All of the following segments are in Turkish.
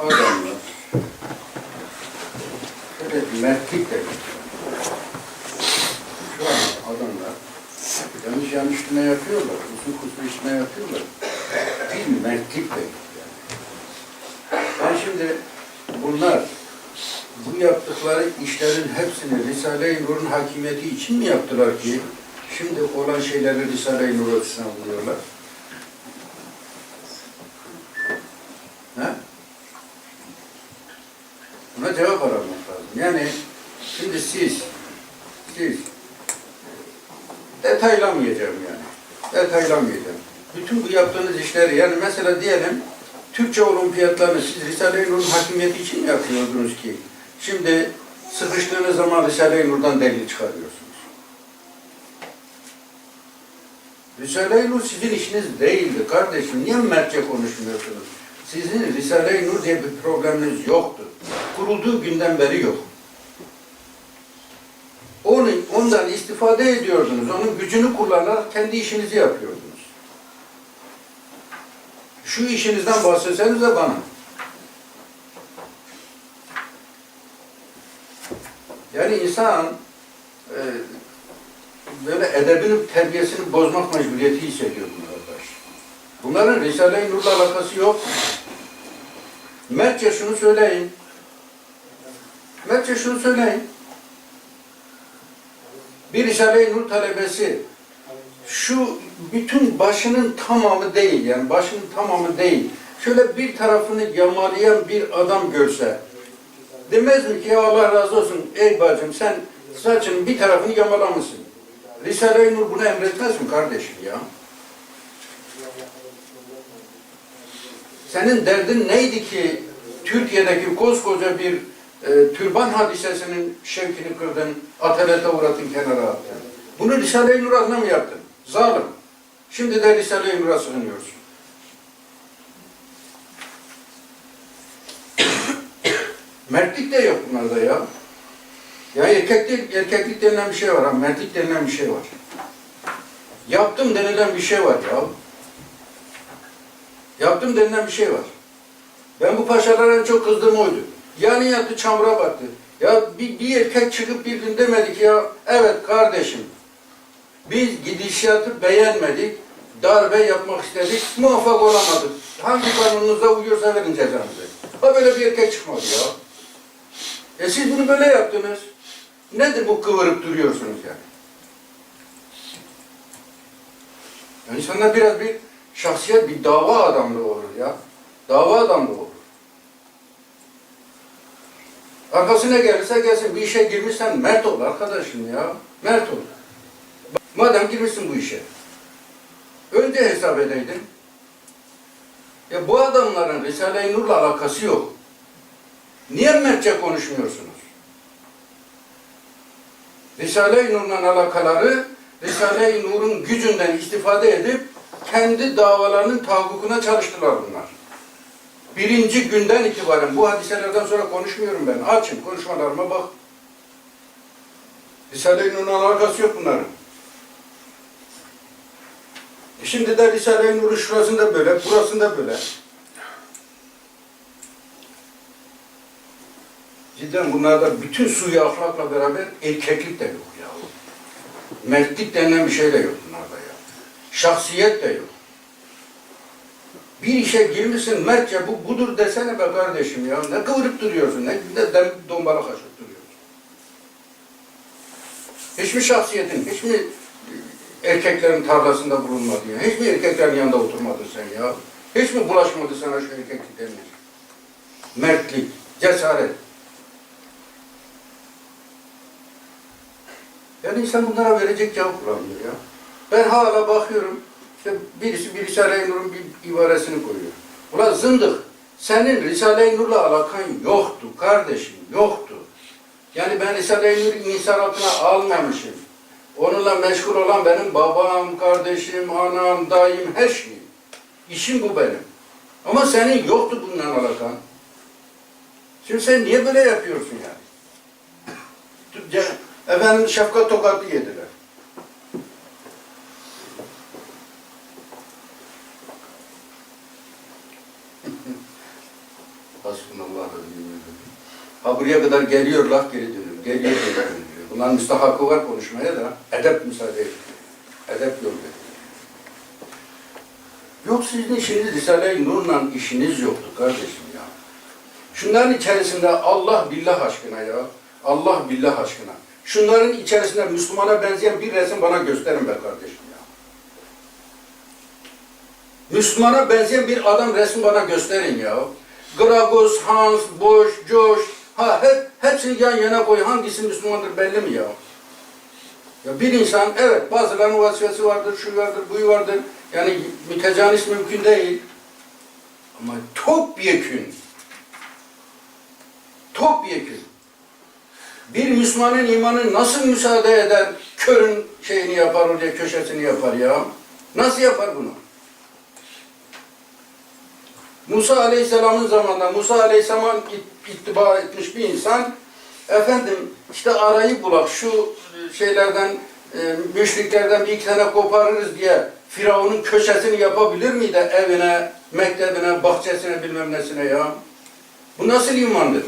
adamlar bir mertlik de şu an adamlar yanlış yanlış ne yapıyorlar, uzun kusur işine yapıyorlar. Bir mertlik de. Ben şimdi bunlar bu yaptıkları işlerin hepsini Risale-i Nur'un hakimiyeti için mi yaptılar ki şimdi olan şeyleri Risale-i Nur açısından buluyorlar? Ha? Buna cevap aramak lazım. Yani şimdi siz, siz detaylamayacağım yani. Detaylamayacağım. Bütün bu yaptığınız işleri yani mesela diyelim Türkçe olimpiyatlarını siz Risale-i Nur'un hakimiyeti için mi yapıyordunuz ki? Şimdi sıkıştığınız zaman Risale-i Nur'dan delil çıkarıyorsunuz. Risale-i Nur sizin işiniz değildi kardeşim. Niye mertçe konuşmuyorsunuz? Sizin Risale-i Nur diye bir probleminiz yoktu. Kurulduğu günden beri yok. Onu, ondan istifade ediyordunuz. Onun gücünü kullanarak kendi işinizi yapıyordunuz. Şu işinizden bahsetsenize bana. Yani insan e, böyle edebini, terbiyesini bozmak mecburiyeti hissediyor bunlar. Bunların Risale-i Nur'la alakası yok. Mertçe şunu söyleyin. Mertçe şunu söyleyin. Bir Risale-i Nur talebesi şu bütün başının tamamı değil yani başının tamamı değil. Şöyle bir tarafını yamalayan bir adam görse demez mi ki Allah razı olsun ey bacım sen saçının bir tarafını yamalamışsın. Risale-i Nur bunu emretmez mi kardeşim ya? Senin derdin neydi ki Türkiye'deki koskoca bir e, türban hadisesinin şevkini kırdın, atalete uğratın, kenara attın. Bunu Risale-i Nur mı yaptın? Zalim. Şimdi de Risale-i Nur'a sığınıyorsun. Mertlik de yok bunlarda ya. Ya erkeklik, erkeklik denilen bir şey var, ha, mertlik denilen bir şey var. Yaptım denilen bir şey var ya. Yaptım denilen bir şey var. Ben bu paşalara en çok kızdığım oydu. Yani yattı çamura battı. Ya bir, bir erkek çıkıp bir gün demedi ki ya evet kardeşim biz gidişatı beğenmedik, darbe yapmak istedik, muvaffak olamadık. Hangi kanununuza uyuyorsa verin cezanızı. Ha böyle bir erkek çıkmadı ya. E siz bunu böyle yaptınız. Nedir bu kıvırıp duruyorsunuz yani? Yani insanlar biraz bir şahsiyet, bir dava adamlığı olur ya. Dava adamlığı olur. Arkasına gelirse gelsin bir işe girmişsen mert ol arkadaşım ya. Mert ol. Madem girmişsin bu işe. Önce hesap edeydin. Ya bu adamların Risale-i Nur'la alakası yok. Niye mertçe konuşmuyorsunuz? Risale-i Nur'la alakaları Risale-i Nur'un gücünden istifade edip kendi davalarının tahakkukuna çalıştılar bunlar. Birinci günden itibaren bu hadiselerden sonra konuşmuyorum ben. Açın konuşmalarıma bak. Risale-i Nur'la alakası yok bunların. E Şimdi de Risale-i Nur'un şurasında böyle, burasında böyle. Cidden bunlarda bütün suyu ahlakla beraber erkeklik de yok ya. Mertlik denilen bir şey de yok bunlarda ya. Şahsiyet de yok. Bir işe girmişsin mertçe bu budur desene be kardeşim ya. Ne kıvırıp duruyorsun, ne de dombala kaşıp duruyorsun. Hiç mi şahsiyetin, hiç mi erkeklerin tarlasında bulunmadın ya? Hiç mi erkeklerin yanında oturmadın sen ya? Hiç mi bulaşmadı sana şu erkeklik denilen? Mertlik, cesaret. Yani insan bunlara verecek cevap bulamıyor ya. Ben hala bakıyorum, işte birisi bir Risale-i Nur'un bir ibaresini koyuyor. Ulan zındık, senin Risale-i Nur'la alakan yoktu kardeşim, yoktu. Yani ben Risale-i Nur'u insan altına almamışım. Onunla meşgul olan benim babam, kardeşim, anam, dayım, her şeyim. İşim bu benim. Ama senin yoktu bundan alakan. Şimdi sen niye böyle yapıyorsun yani? Efendim şefkat tokatlı yediler. Ha buraya kadar geliyor laf geri dönüyor. Geliyor geri dönüyor. Bunların müstahakı var konuşmaya da edep müsaade ediyor. Edep yol veriyor. Yok sizin işiniz Risale-i Nur'la işiniz yoktu kardeşim ya. Şunların içerisinde Allah billah aşkına ya. Allah billah aşkına. Şunların içerisinde Müslümana benzeyen bir resim bana gösterin be kardeşim ya. Müslümana benzeyen bir adam resmi bana gösterin ya. Gragos, Hans, Boş, Josh, ha hep hepsini yan yana koy. Hangisi Müslümandır belli mi ya? Ya bir insan evet bazılarının vazifesi vardır, şu vardır, bu vardır. Yani mütecanis mümkün değil. Ama topyekün topyekün bir Müslümanın imanı nasıl müsaade eder körün şeyini yapar oraya köşesini yapar ya? Nasıl yapar bunu? Musa Aleyhisselam'ın zamanında Musa Aleyhisselam ittiba etmiş bir insan efendim işte arayı bulak şu şeylerden e, müşriklerden bir iki tane koparırız diye Firavun'un köşesini yapabilir miydi evine, mektebine, bahçesine bilmem nesine ya? Bu nasıl imandır?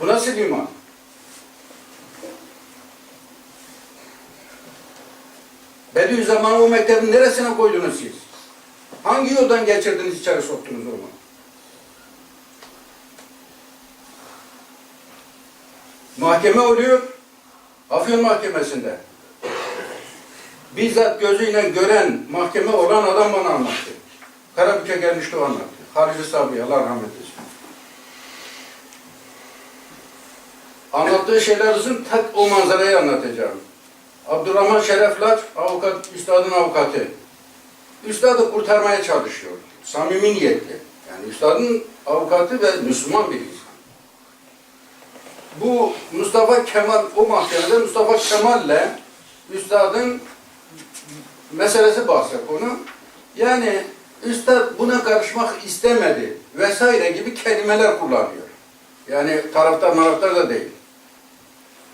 Bu nasıl iman? Bediüzzaman'ı o mektebin neresine koydunuz siz? Hangi yoldan geçirdiniz içeri soktunuz onu? Mahkeme oluyor. Afyon Mahkemesi'nde. Bizzat gözüyle gören mahkeme olan adam bana anlattı. Karabük'e gelmişti o anlattı. Harici Sabri Allah rahmet eylesin. Anlattığı şeyler uzun, tek o manzarayı anlatacağım. Abdurrahman Şereflaç, avukat, üstadın avukatı. Üstadı kurtarmaya çalışıyor. Samimi niyetli. Yani üstadın avukatı ve Müslüman bir insan. Bu Mustafa Kemal, o mahkemede Mustafa Kemal'le üstadın meselesi bahse konu. Yani üstad buna karışmak istemedi vesaire gibi kelimeler kullanıyor. Yani taraftar maraftar da değil.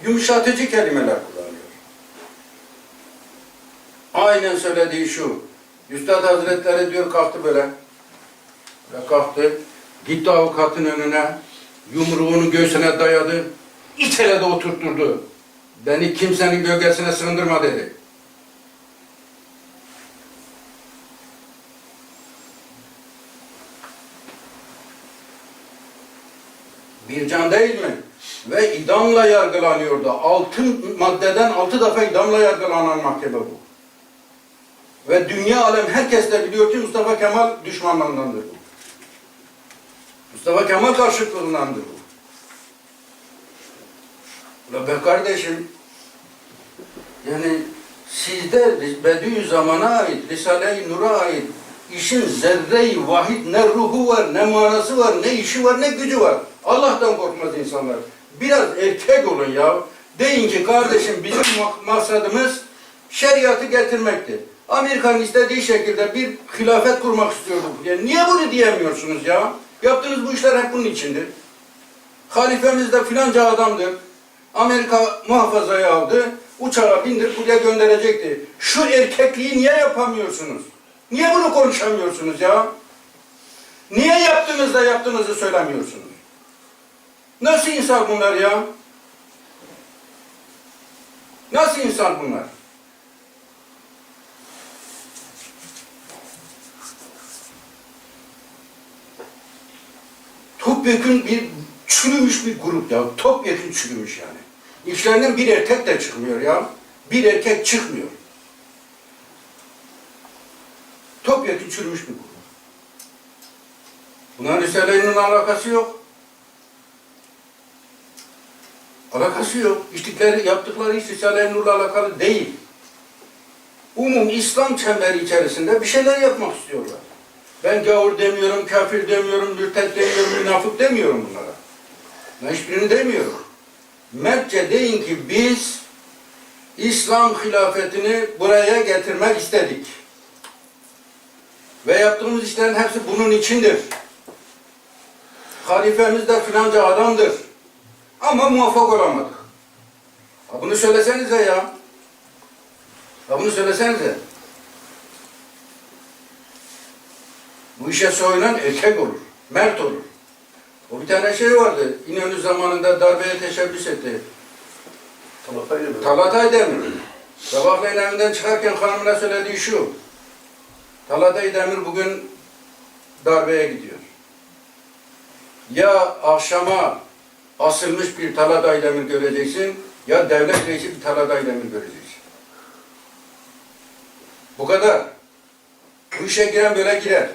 Yumuşatıcı kelimeler kullanıyor. Aynen söylediği şu. Üstad Hazretleri diyor kalktı böyle. Ve kalktı. Gitti avukatın önüne. Yumruğunu göğsüne dayadı. İçeride oturtturdu. Beni kimsenin gölgesine sığındırma dedi. Bir can değil mi? Ve idamla yargılanıyordu. Altı maddeden altı defa idamla yargılanan mahkeme bu. Ve dünya alem herkes de biliyor ki Mustafa Kemal düşmanlarındandır bu. Mustafa Kemal karşıtlığındandır bu. Ula be kardeşim, yani sizde Bediüzzaman'a ait, Risale-i Nur'a ait işin zerre-i vahid ne ruhu var, ne manası var, ne işi var, ne gücü var. Allah'tan korkmaz insanlar. Biraz erkek olun ya. Deyin ki kardeşim bizim mak- maksadımız şeriatı getirmekti. Amerika'nın istediği şekilde bir hilafet kurmak istiyorduk. Yani niye bunu diyemiyorsunuz ya? Yaptığınız bu işler hep bunun içindir. Halifemiz de filanca adamdır. Amerika muhafazaya aldı. Uçağa bindir buraya gönderecekti. Şu erkekliği niye yapamıyorsunuz? Niye bunu konuşamıyorsunuz ya? Niye yaptığınızda yaptığınızı söylemiyorsunuz? Nasıl insan bunlar ya? Nasıl insan bunlar? Topyekun bir çürümüş bir grup ya. Topyekun çürümüş yani. İçlerinden bir erkek de çıkmıyor ya. Bir erkek çıkmıyor. Topyekun çürümüş bir grup. Bunların Risale-i alakası yok. Alakası yok. İçtikleri, yaptıkları iş Risale-i Nur'la alakalı değil. Umum İslam çemberi içerisinde bir şeyler yapmak istiyorlar. Ben gavur demiyorum, kafir demiyorum, mürted demiyorum, münafık demiyorum bunlara. Ben hiçbirini demiyorum. Mertçe deyin ki biz İslam hilafetini buraya getirmek istedik. Ve yaptığımız işlerin hepsi bunun içindir. Halifemiz de filanca adamdır. Ama muvaffak olamadık. Ha bunu söylesenize ya. Ha bunu söylesenize. Bu işe soyunan erkek olur, mert olur. O bir tane şey vardı, İnönü zamanında darbeye teşebbüs etti. Talatay'la mı? Talat Aydemir. Sabahleyin evinden çıkarken hanımına söylediği şu. Talat Aydemir bugün darbeye gidiyor. Ya akşama asılmış bir Talat Aydemir göreceksin ya devlet reisi bir Talat Aydemir göreceksin. Bu kadar. Bu işe giren böyle girer.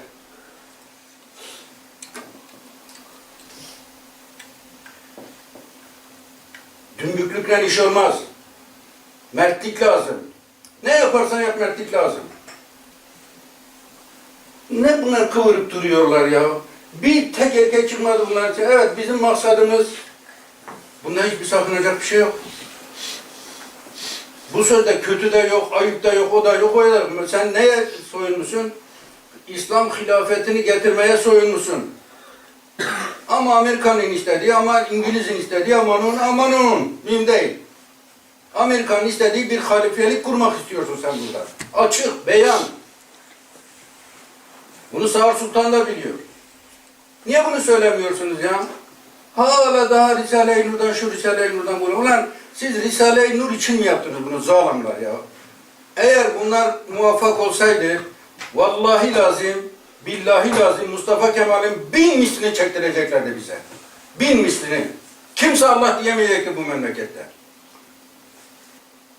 Dümbüklükle iş olmaz. Mertlik lazım. Ne yaparsan yap mertlik lazım. Ne bunlar kıvırıp duruyorlar ya? Bir tek erkek çıkmadı bunlar için. Evet bizim maksadımız bunda hiçbir sakınacak bir şey yok. Bu sözde kötü de yok, ayıp da yok, o da yok, o da yok. Sen neye soyunmuşsun? İslam hilafetini getirmeye soyunmuşsun. Ama Amerika'nın istediği, ama İngiliz'in istediği, aman onun, aman onun. Mühim değil. Amerika'nın istediği bir halifelik kurmak istiyorsun sen burada. Açık, beyan. Bunu Sağır Sultan da biliyor. Niye bunu söylemiyorsunuz ya? Hala daha Risale-i Nur'dan şu Risale-i Nur'dan bunu. Ulan siz Risale-i Nur için mi yaptınız bunu zalimler ya? Eğer bunlar muvaffak olsaydı vallahi lazım, billahi lazım Mustafa Kemal'in bin mislini çektireceklerdi bize. Bin mislini. Kimse Allah diyemeyecekti bu memlekette.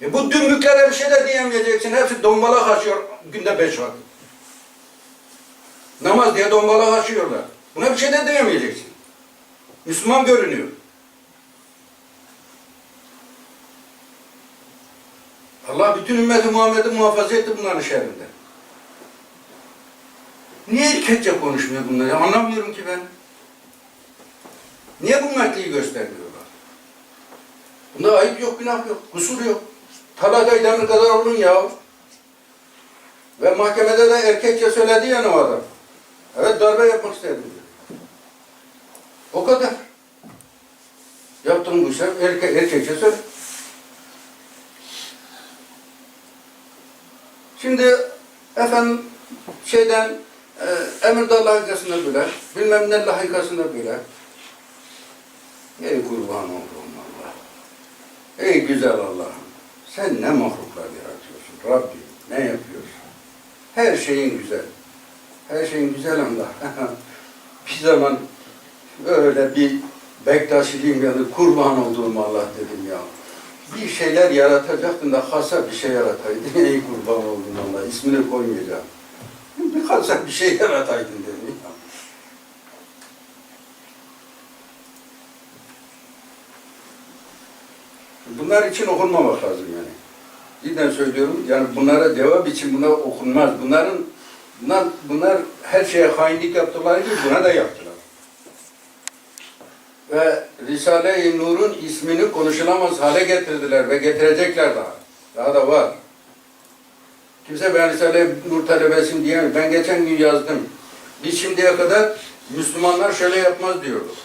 E bu dümbüklere bir şey de diyemeyeceksin. Hepsi dombala kaçıyor günde beş vakit. Namaz diye dombala kaçıyorlar. Buna bir şey de diyemeyeceksin. Müslüman görünüyor. Allah bütün ümmeti Muhammed'i muhafaza etti bunların şerrinden. Niye erkekçe konuşmuyor bunlar? Ya anlamıyorum ki ben. Niye bu mertliği göstermiyorlar? Bunda ayıp yok, günah yok, kusur yok. Talat Aydemir kadar olun ya. Ve mahkemede de erkekçe söyledi yani o adam. Evet darbe yapmak istedim. O kadar. Yaptığım bu işe erkek, erkekçe söyle. Şimdi efendim şeyden e, Emirdağ lahikasında böyle, bilmem ne lahikasında böyle. Ey kurban olduğum Allah. Ey güzel Allah'ım. Sen ne mahluklar yaratıyorsun Rabbim. Ne yapıyorsun? Her şeyin güzel. Her şeyin güzel Allah. bir zaman öyle bir Bektaşiliğim yani kurban olduğum Allah dedim ya. Bir şeyler yaratacaktın da hasa bir şey yarataydın. Ey kurban oldum Allah. ismini koymayacağım. Bir hasa bir şey yarataydın dedim. Bunlar için okunmamak lazım yani. Cidden söylüyorum. Yani bunlara cevap için buna okunmaz. Bunların bunlar, bunlar her şeye hainlik yaptıkları gibi buna da yaptılar. Ve Risale-i Nur'un ismini konuşulamaz hale getirdiler ve getirecekler daha. Daha da var. Kimse ben Risale-i Nur talebesiyim diyemez. Ben geçen gün yazdım. Biz şimdiye kadar Müslümanlar şöyle yapmaz diyorduk.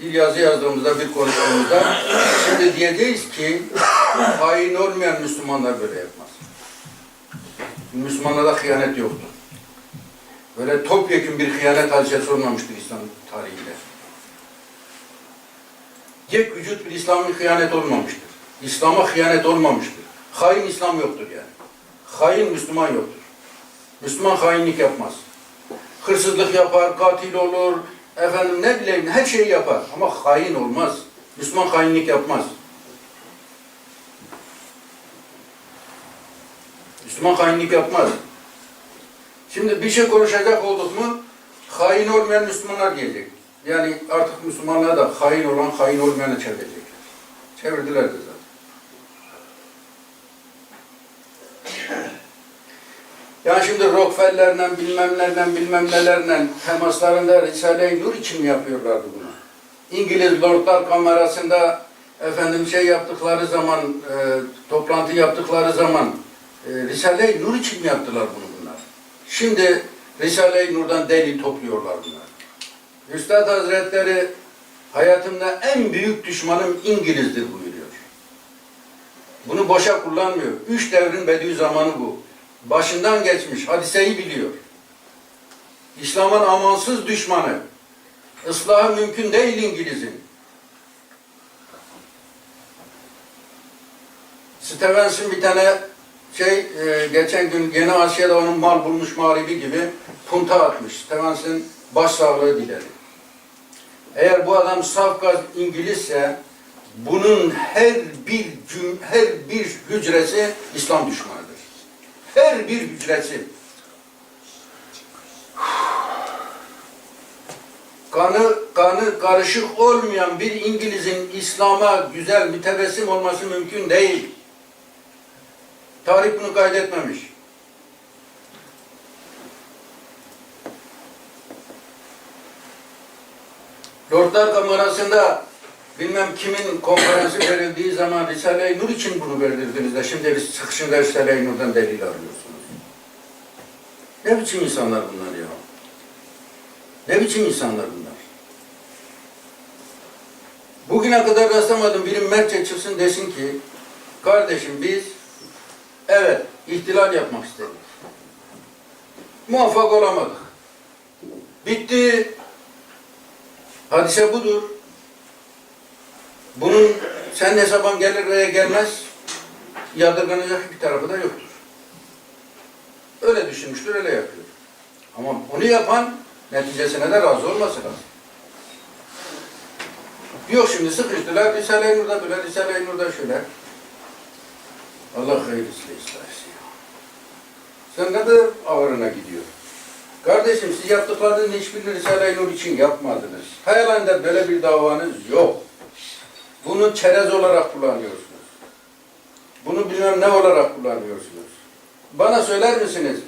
Bir yazı yazdığımızda, bir konuşmamızda şimdi diyeceğiz ki hain olmayan Müslümanlar böyle yapmaz. Müslümanlarda hıyanet yoktu. Böyle topyekun bir hıyanet hadisesi olmamıştır İslam tarihinde. Yek vücut bir İslam'ın hıyanet olmamıştır. İslam'a hıyanet olmamıştır. Hain İslam yoktur yani. Hain Müslüman yoktur. Müslüman hainlik yapmaz. Hırsızlık yapar, katil olur, efendim ne bileyim her şeyi yapar ama hain olmaz. Müslüman hainlik yapmaz. Müslüman hainlik yapmaz. Şimdi bir şey konuşacak olduk mu hain olmayan Müslümanlar gelecek. Yani artık Müslümanlar da hain olan hain olmayanı çevirecekler. Çevirdiler de zaten. Yani şimdi Rockefeller'le bilmem nereden bilmem nelerle temaslarında Risale-i Nur için mi yapıyorlardı bunu? İngiliz Lordlar Kamerası'nda efendim şey yaptıkları zaman, e, toplantı yaptıkları zaman e, Risale-i Nur için mi yaptılar bunu bunlar? Şimdi Risale-i Nur'dan delil topluyorlar bunlar. Üstad Hazretleri hayatımda en büyük düşmanım İngiliz'dir buyuruyor. Bunu boşa kullanmıyor. Üç devrin Bediüzzamanı bu. Başından geçmiş, hadiseyi biliyor. İslam'ın amansız düşmanı. Islahı mümkün değil İngiliz'in. Stevens'in bir tane şey e, geçen gün Yeni Asya'da onun mal bulmuş mağribi gibi punta atmış. Stevens'in başsağlığı diledi. Eğer bu adam saf İngilizse bunun her bir cüm, her bir hücresi İslam düşmanıdır. Her bir hücresi. Kanı, kanı karışık olmayan bir İngiliz'in İslam'a güzel mütebessim olması mümkün değil. Tarih bunu kaydetmemiş. Lordlar Kamerası'nda bilmem kimin konferansı verildiği zaman Risale-i Nur için bunu verdirdiniz de şimdi biz sıkışında Risale-i Nur'dan delil arıyorsunuz. Ne biçim insanlar bunlar ya? Ne biçim insanlar bunlar? Bugüne kadar rastlamadım biri mertçe çıksın desin ki kardeşim biz evet ihtilal yapmak istedik. Muvaffak olamadık. Bitti. Hadise budur. Bunun sen hesaban gelir veya gelmez yadırganacak bir tarafı da yoktur. Öyle düşünmüştür, öyle yapıyor. Ama onu yapan neticesine de razı olması lazım. Yok şimdi sıkıştılar, Risale-i Nur'da böyle, Risale-i Nur'da şöyle. Allah hayırlısıyla istersin. Sen ne kadar ağırına gidiyor. Kardeşim siz yaptıklarının hiçbirini Risale-i Nur için yapmadınız. Hayalinde böyle bir davanız yok. Bunu çerez olarak kullanıyorsunuz. Bunu bilmem ne olarak kullanıyorsunuz. Bana söyler misiniz?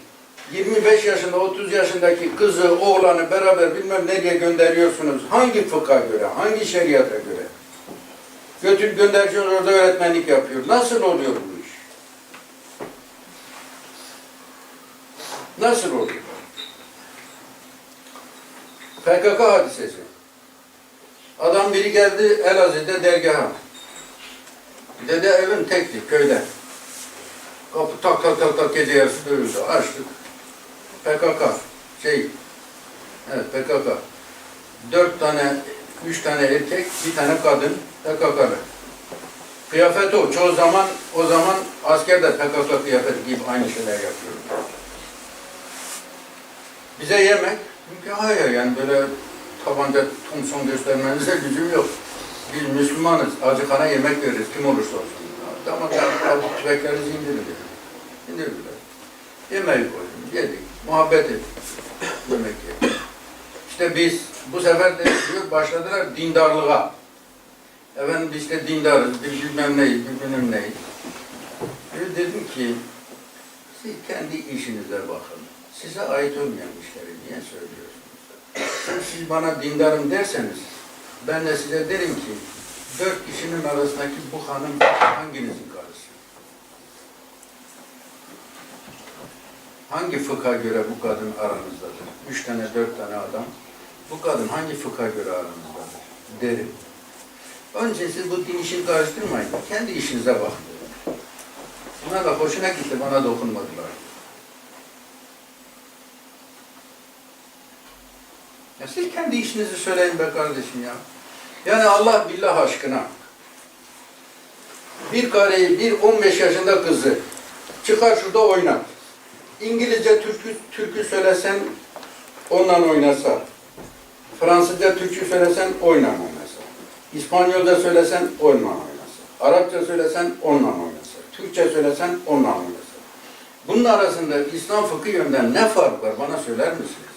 25 yaşında, 30 yaşındaki kızı, oğlanı beraber bilmem nereye gönderiyorsunuz. Hangi fıkha göre, hangi şeriata göre? Götür gönderiyorsunuz orada öğretmenlik yapıyor. Nasıl oluyor bu iş? Nasıl oluyor? PKK hadisesi. Adam biri geldi Elazığ'da dergaha. Dede evin tekti köyde. Kapı tak tak tak tak gece yarısı dövüldü. Açtık. PKK. Şey. Evet PKK. Dört tane, üç tane erkek, bir tane kadın PKK'lı. Kıyafet o. Çoğu zaman o zaman asker de PKK kıyafeti gibi aynı şeyler yapıyor. Bize yemek, çünkü hayır yani böyle tabanca Thompson göstermenize gücüm yok. Biz Müslümanız, acıkana yemek veririz kim olursa olsun. Tamam aldık tüfeklerinizi indirin dedi. İndirdiler. Yemeği koydum, yedik, muhabbet ettik. Yemek yedik. İşte biz bu sefer de diyor, başladılar dindarlığa. Efendim biz de dindarız, biz bilmem neyiz, bilmem neyiz. Ben dedim ki, siz kendi işinize bakın. Size ait olmayan işleri niye söylüyorsunuz? Siz bana dindarım derseniz, ben de size derim ki, dört kişinin arasındaki bu hanım hanginizin karısı? Hangi fıkha göre bu kadın aranızdadır? Üç tane, dört tane adam. Bu kadın hangi fıkha göre aranızdadır? Derim. İçin siz bu din işini karıştırmayın. Kendi işinize bakın. Buna da hoşuna gitti, bana dokunmadılar. Ya siz kendi işinizi söyleyin be kardeşim ya. Yani Allah billah aşkına bir kareyi, bir 15 yaşında kızı çıkar şurada oynat. İngilizce türkü, türkü söylesen ondan oynasa. Fransızca türkü söylesen onunla oynasa. İspanyolca söylesen onunla oynasa. Arapça söylesen onunla oynasa. Türkçe söylesen onunla oynasa. Bunun arasında İslam fıkıh yönden ne fark var bana söyler misiniz ya?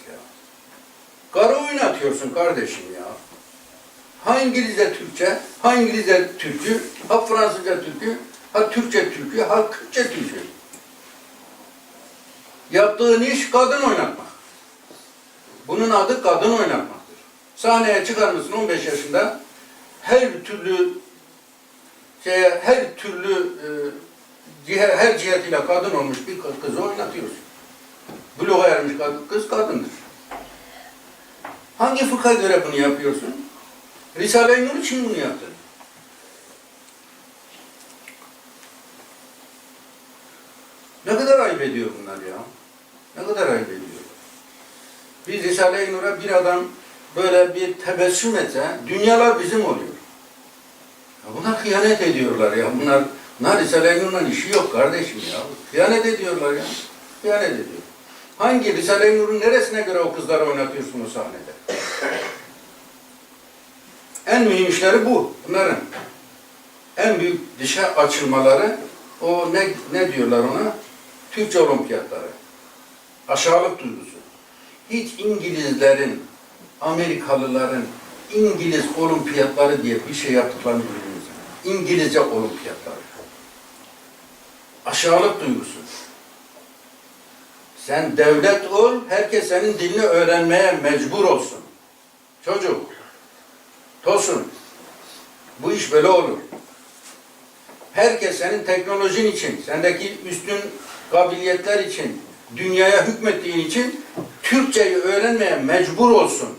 Karı oynatıyorsun kardeşim ya. Ha İngilizce Türkçe, ha İngilizce türkü, ha Fransızca türkü, ha Türkçe türkü, ha Kürtçe türkü. Yaptığın iş kadın oynatmak. Bunun adı kadın oynatmaktır. Sahneye çıkar mısın 15 yaşında her türlü şeye, her türlü e, cihe, her cihetiyle kadın olmuş bir kız- kızı oynatıyorsun. Bloğa ermiş kız kadındır. Hangi fıkha göre bunu yapıyorsun? Risale-i Nur için bunu yaptın. Ne kadar ayıp ediyor bunlar ya. Ne kadar ayıp ediyor. Biz Risale-i Nur'a bir adam böyle bir tebessüm etse, dünyalar bizim oluyor. Ya buna hıyanet ediyorlar ya. Bunlar, bunlar Risale-i Nur'la işi yok kardeşim ya. Hıyanet ediyorlar ya. Hıyanet ediyor. Hangi Risale-i Nur'un neresine göre o kızları oynatıyorsun o sahnede? En mühim işleri bu. Bunların. En büyük dışa açılmaları o ne, ne diyorlar ona? Türkçe olimpiyatları. Aşağılık duygusu. Hiç İngilizlerin, Amerikalıların İngiliz olimpiyatları diye bir şey yaptıklarını duydunuz. İngilizce olimpiyatları. Aşağılık duygusu. Sen devlet ol, herkes senin dilini öğrenmeye mecbur olsun. Çocuk, Tosun, bu iş böyle olur. Herkes senin teknolojin için, sendeki üstün kabiliyetler için, dünyaya hükmettiğin için Türkçeyi öğrenmeye mecbur olsun.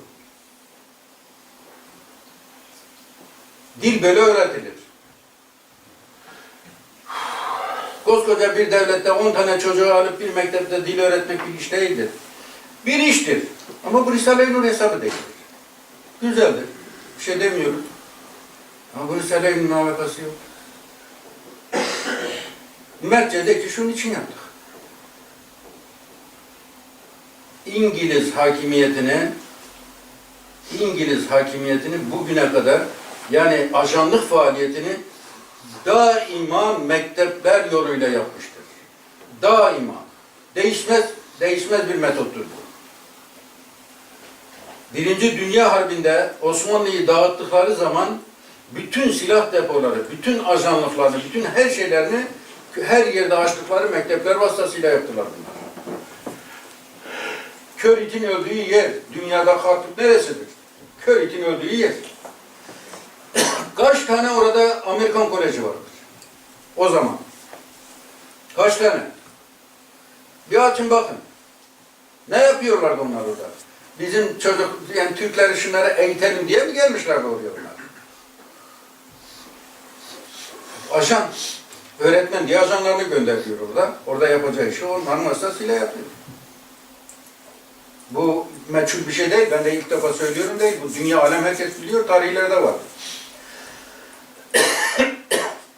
Dil böyle öğretilir. Koskoca bir devlette 10 tane çocuğu alıp bir mektepte dil öğretmek bir iş değildir. Bir iştir. Ama bu Risale-i Nur hesabı değildir. Güzeldir. Bir şey demiyorum. Ama bu Risale-i Nur'un alakası yok. Mertçe ki şunun için yaptık. İngiliz hakimiyetini İngiliz hakimiyetini bugüne kadar yani ajanlık faaliyetini daima mektepler yoluyla yapmıştır. Daima. Değişmez, değişmez bir metottur bu. Birinci Dünya Harbi'nde Osmanlı'yı dağıttıkları zaman bütün silah depoları, bütün ajanlıklarını, bütün her şeylerini her yerde açtıkları mektepler vasıtasıyla yaptılar bunlar. Kör itin öldüğü yer, dünyada kalkıp neresidir? Kör itin öldüğü yer. Kaç tane orada Amerikan koleji vardır? O zaman. Kaç tane? Bir açın bakın. Ne yapıyorlardı onlar orada? Bizim çocuk, yani Türkleri şunları eğitelim diye mi gelmişlerdi oraya onlar? Ajan, öğretmen diye ajanlarını gönderiyor orada. Orada yapacağı işi onların vasıtasıyla yapıyor. Bu meçhul bir şey değil. Ben de ilk defa söylüyorum değil. Bu dünya alem herkes biliyor. Tarihlerde var.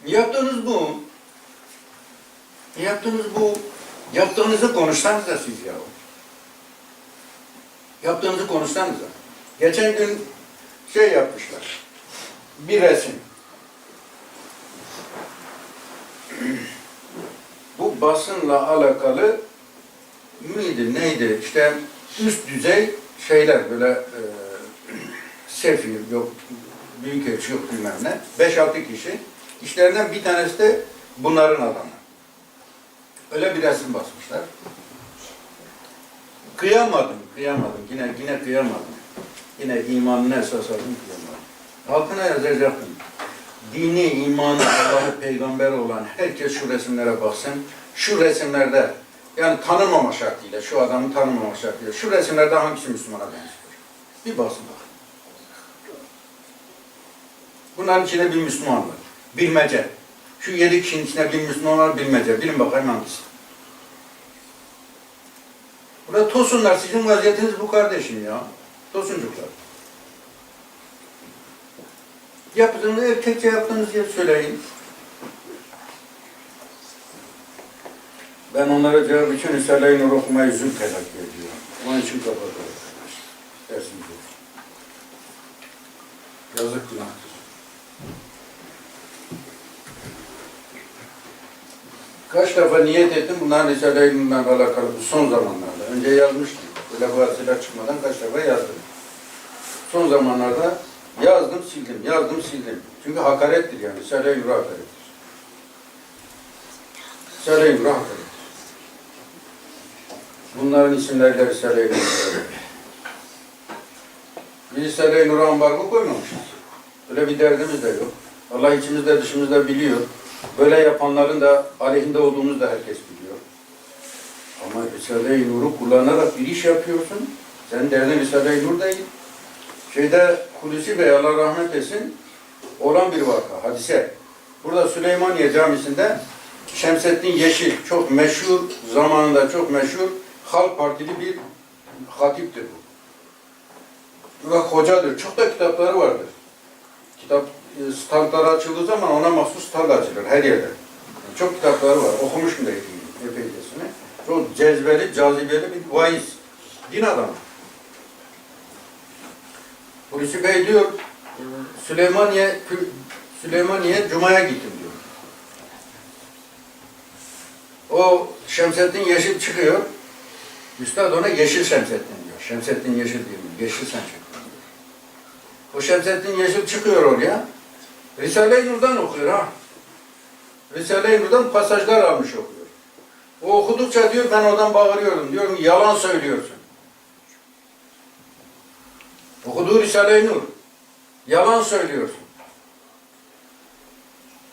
Yaptığınız bu. Yaptığınız bu. Yaptığınızı konuşsanız da siz ya. Yaptığınızı konuşsanız da. Geçen gün şey yapmışlar. Bir resim. Bu basınla alakalı miydi neydi işte üst düzey şeyler böyle e, sefir yok büyük yok bilmem ne. 5-6 kişi. İşlerinden bir tanesi de bunların adamı. Öyle bir resim basmışlar. Kıyamadım, kıyamadım. Yine yine kıyamadım. Yine imanına esas aldım kıyamadım. Altına yazacaktım. Dini, imanı, Allah'ı peygamber olan herkes şu resimlere baksın. Şu resimlerde yani tanımama şartıyla, şu adamı tanımama şartıyla, şu resimlerde hangisi Müslümana benziyor? Bir basın bakın. Bunların içinde bir Müslüman var. Bilmece. Şu yedi kişinin içinde bir Müslüman var, bilmece. Bilin bakayım hangisi. Burada tosunlar, sizin vaziyetiniz bu kardeşim ya. Tosuncuklar. Yaptığınız, erkekçe yaptığınız yer söyleyin. Ben onlara cevap için Risale-i Nur okumayı zül telakki ediyorum. Onun için kapatıyorum. Kaç defa niyet ettim bunların Risale-i Nur'la alakalı son zamanlarda. Önce yazmıştım. Böyle bu çıkmadan kaç defa yazdım. Son zamanlarda yazdım sildim, yazdım sildim. Çünkü hakarettir yani. Risale-i Nur'a hakarettir. Risale-i Nur'a hakarettir. Bunların isimleriyle Risale-i Biz Risale-i Nur'a ambargo koymamışız. Öyle bir derdimiz de yok. Allah içimizde dışımızda biliyor. Böyle yapanların da aleyhinde olduğumuzu da herkes biliyor. Ama Risale-i Nur'u kullanarak bir iş yapıyorsun. Senin derdin Risale-i Nur değil. Şeyde Hulusi Bey Allah rahmet etsin olan bir vaka, hadise. Burada Süleymaniye Camisi'nde Şemsettin Yeşil çok meşhur, zamanında çok meşhur Halk Partili bir hatiptir bu. Ve hocadır. Çok da kitapları vardır. Kitap e, standları açıldığı zaman ona mahsus stand açılır her yerde. Çok kitapları var. Okumuşum da epey- epeycesini. Çok cezbeli, cazibeli bir vaiz. Din adamı. Hulusi Bey diyor, Süleymaniye, Süleymaniye Cuma'ya gittim diyor. O Şemsettin Yeşil çıkıyor. Üstad ona Yeşil Şemsettin diyor. Şemsettin Yeşil diyor. Yeşil sen çık. O Şemsettin Yeşil çıkıyor oraya. Risale-i Nur'dan okuyor ha. Risale-i Nur'dan pasajlar almış okuyor. O okudukça diyor ben oradan bağırıyorum. Diyorum yalan söylüyorsun. Okuduğu Risale-i Nur. Yalan söylüyorsun.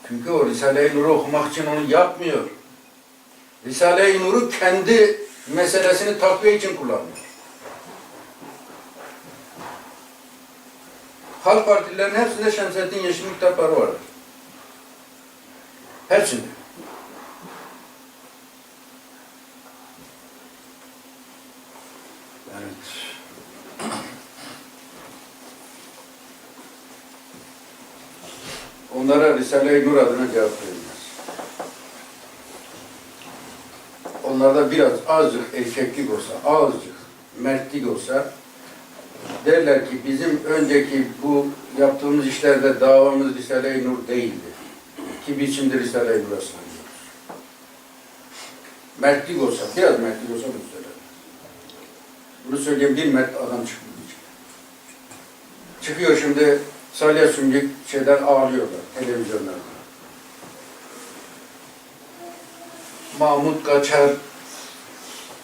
Çünkü o Risale-i Nur'u okumak için onu yapmıyor. Risale-i Nur'u kendi meselesini takviye için kullanıyor. Halk partilerinin hepsinde Şemsettin Yeşil'in kitapları vardır. Hepsinde. Evet. Onlara Risale-i Nur adına cevap verilmez. Onlarda biraz azıcık erkeklik olsa, azıcık mertlik olsa derler ki bizim önceki bu yaptığımız işlerde davamız Risale-i Nur değildi. Ki biz şimdi Risale-i Nur'a sığınıyoruz. Mertlik olsa, biraz mertlik olsa bunu söyler. Bunu söyleyen bir mert adam çıkmıyor. Çıkıyor şimdi Salih Sümcük şeyden ağlıyorlar televizyonlarda. Mahmut Kaçar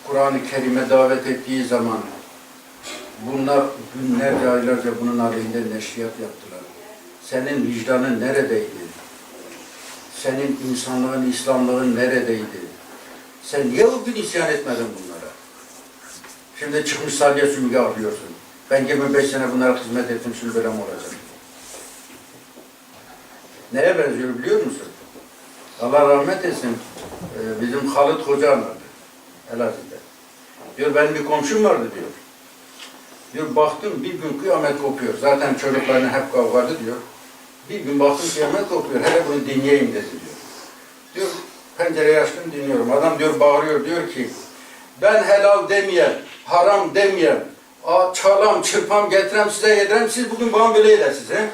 Kur'an-ı Kerim'e davet ettiği zaman bunlar günlerce aylarca bunun aleyhinde neşriyat yaptılar. Senin vicdanın neredeydi? Senin insanlığın, İslamlığın neredeydi? Sen niye o gün isyan etmedin bunlara? Şimdi çıkmış salya sümüğü ağlıyorsun. Ben 25 sene bunlara hizmet ettim, şimdi böyle olacak? Neye benziyor biliyor musun? Allah rahmet etsin. Ee, bizim Halit Hoca anlattı. Elazığ'da. Diyor benim bir komşum vardı diyor. Diyor baktım bir gün kıyamet kopuyor. Zaten çocuklarına hep kavgalı diyor. Bir gün baktım kıyamet kopuyor. Hele bunu dinleyeyim dedi diyor. Diyor pencereyi açtım dinliyorum. Adam diyor bağırıyor diyor ki ben helal demeyen, haram demeyen, a, çalam, çırpam, getirem size yedirem. Siz bugün bana böyle edersiniz. He?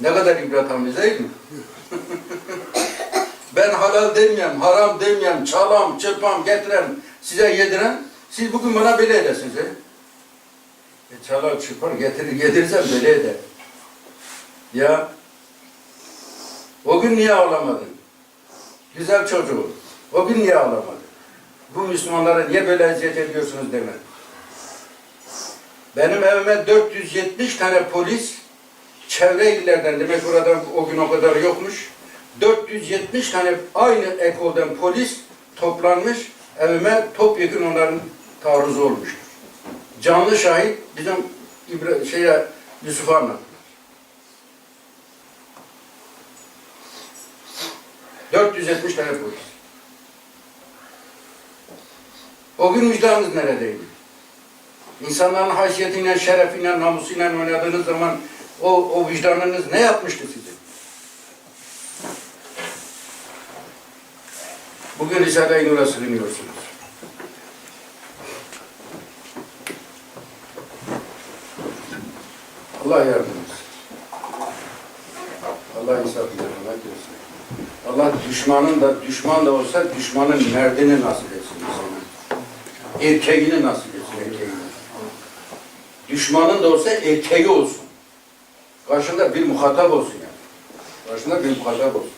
Ne kadar ibret amiz değil mi? ben halal demeyem, haram demeyem, çalam, çırpam, getirem, size yedirem. Siz bugün bana böyle edersiniz. He? E, çalar, çırpar, getirir, yedirsem böyle eder. Ya o gün niye ağlamadın? Güzel çocuğum. O gün niye ağlamadın? Bu Müslümanlara niye böyle eziyet ediyorsunuz deme. Benim evime 470 tane polis çevre illerden demek orada o gün o kadar yokmuş. 470 tane aynı ekolden polis toplanmış evime topyekun onların taarruzu olmuştur. Canlı şahit bizim İbra şeye Yusuf'a anlattılar. 470 tane polis. O gün vicdanınız neredeydi? İnsanların haysiyetiyle, şerefiyle, namusuyla oynadığınız zaman o, o vicdanınız ne yapmıştı size? Bugün Risale-i Nur'a sığınıyorsunuz. Allah yardım etsin. Allah insaf yardım etsin. Allah düşmanın da düşman da olsa düşmanın merdini nasip etsin insana. Erkeğini nasip etsin erkeğini. Düşmanın da olsa erkeği olsun. Karşında bir muhatap olsun yani. Karşında bir muhatap olsun.